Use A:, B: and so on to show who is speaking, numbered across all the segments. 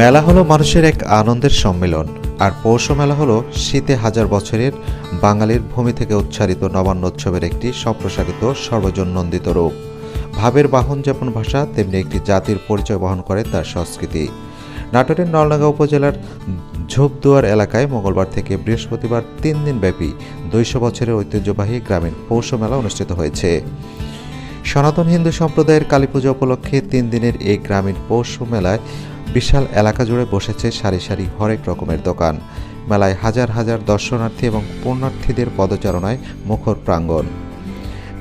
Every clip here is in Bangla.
A: মেলা হলো মানুষের এক আনন্দের সম্মেলন, আর পৌষ মেলা হলো শীতে হাজার বছরের বাঙালির ভূমি থেকে উচ্চারিত নবান্নোৎসবের একটি সম্প্রসারিত সর্বজন নন্দিত রূপ। ভাবের বাহন যেমন ভাষা, তেমনি একটি জাতির পরিচয় বহন করে তার সংস্কৃতি। নাটোরের নলডাঙ্গা উপজেলার ঝোপদুয়ার এলাকায় মঙ্গলবার থেকে বৃহস্পতিবার তিন দিনব্যাপী দুইশো বছরের ঐতিহ্যবাহী গ্রামীণ পৌষ মেলা অনুষ্ঠিত হয়েছে। সনাতন হিন্দু সম্প্রদায়ের কালীপূজা উপলক্ষে তিন দিনের এই গ্রামীণ পৌষ মেলায় বিশাল এলাকা জুড়ে বসেছে সারি সারি হরেক রকমের দোকান। মেলায় হাজার হাজার দর্শনার্থী এবং পুণ্যার্থীদের পদচারণায় মুখর প্রাঙ্গণ।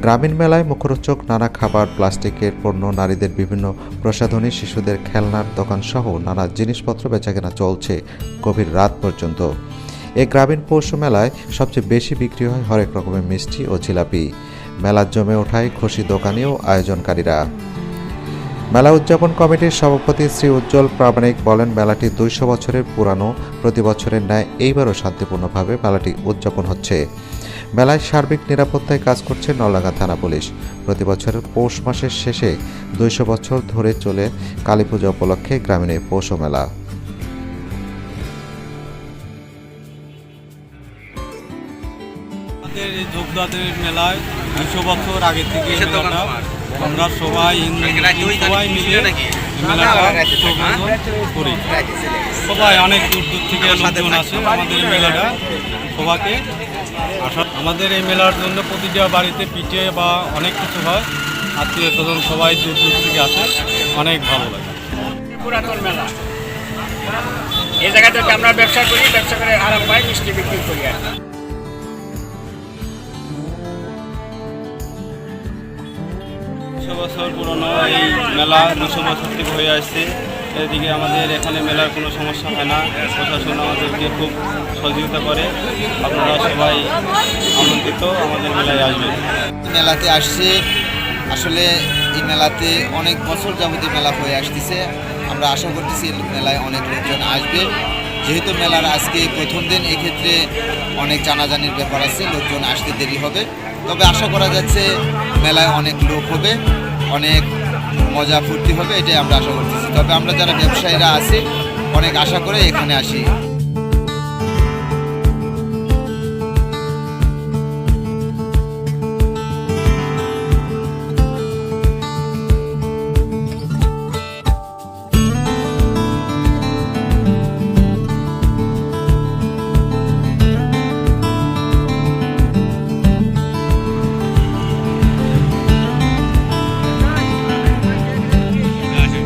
A: গ্রামীণ মেলায় মুখরোচক নানা খাবার, প্লাস্টিকের পণ্য, নারীদের বিভিন্ন প্রসাধনী, শিশুদের খেলনার দোকান সহ নানা জিনিসপত্র বেচাকেনা চলছে গভীর রাত পর্যন্ত। এই গ্রামীণ পৌষ মেলায় সবচেয়ে বেশি বিক্রি হয় হরেক রকমের মিষ্টি ও জিলাপি। মেলার জমে ওঠায় খুশি দোকানেও আয়োজনকারীরা। মেলা উদযাপন কমিটির সভাপতি শ্রী উজ্জ্বল প্রামাণিক বলেন মেলাটি দুইশো বছরের পুরানো। প্রতি বছরের ন্যায় এইবারও শান্তিপূর্ণভাবে মেলাটি উদযাপন হচ্ছে। মেলায় সার্বিক নিরাপত্তায় কাজ করছে নলাগা থানা পুলিশ। প্রতি বছরের পৌষ মাসের শেষে দুইশো বছর ধরে চলে কালীপূজা উপলক্ষে গ্রামীণ পৌষ মেলা।
B: আমাদের এই মেলায় দুশো বছর আগে থেকে মেলাটা আমরা সবাই হিন্দু সবাই মিলে করি। সবাই অনেক দূর দূর থেকে লোকজন আসে আমাদের এই মেলাটা। সবাইকে আসা আমাদের এই মেলার জন্য প্রতিটা বাড়িতে পিঠে বা অনেক কিছু হয়। আত্মীয় স্বজন সবাই দূর দূর থেকে আসে। অনেক ভালো লাগে।
C: পুরাতন মেলা। এই জায়গা থেকে আমরা ব্যবসা করি ব্যবসা করে আরাম পাই মিষ্টি বিক্রি করি আর
B: দুশো বছর পুরনো এই মেলা দুশো বছর থেকে হয়ে আসছে। এদিকে আমাদের এখানে মেলার কোনো সমস্যা হয় না। প্রশাসন আমাদেরকে খুব সহযোগিতা করে। আপনারা সবাই আমন্ত্রিত আমাদের মেলায় আসবেন।
D: মেলাতে আসছে। আসলে এই মেলাতে অনেক বছর যাবতীয় মেলা হয়ে আসতেছে। আমরা আশা করতেছি মেলায় অনেক লোকজন আসবে। যেহেতু মেলার আজকে প্রথম দিন, এক্ষেত্রে অনেক জানাজানির ব্যাপার আছে। লোকজন আসতে দেরি হবে। তবে আশা করা যাচ্ছে মেলায় অনেক লোক হবে, অনেক মজা ফুর্তি হবে, এটাই আমরা আশা করতেছি। তবে আমরা যারা ব্যবসায়ীরা আছি, অনেক আশা করে এখানে আসি।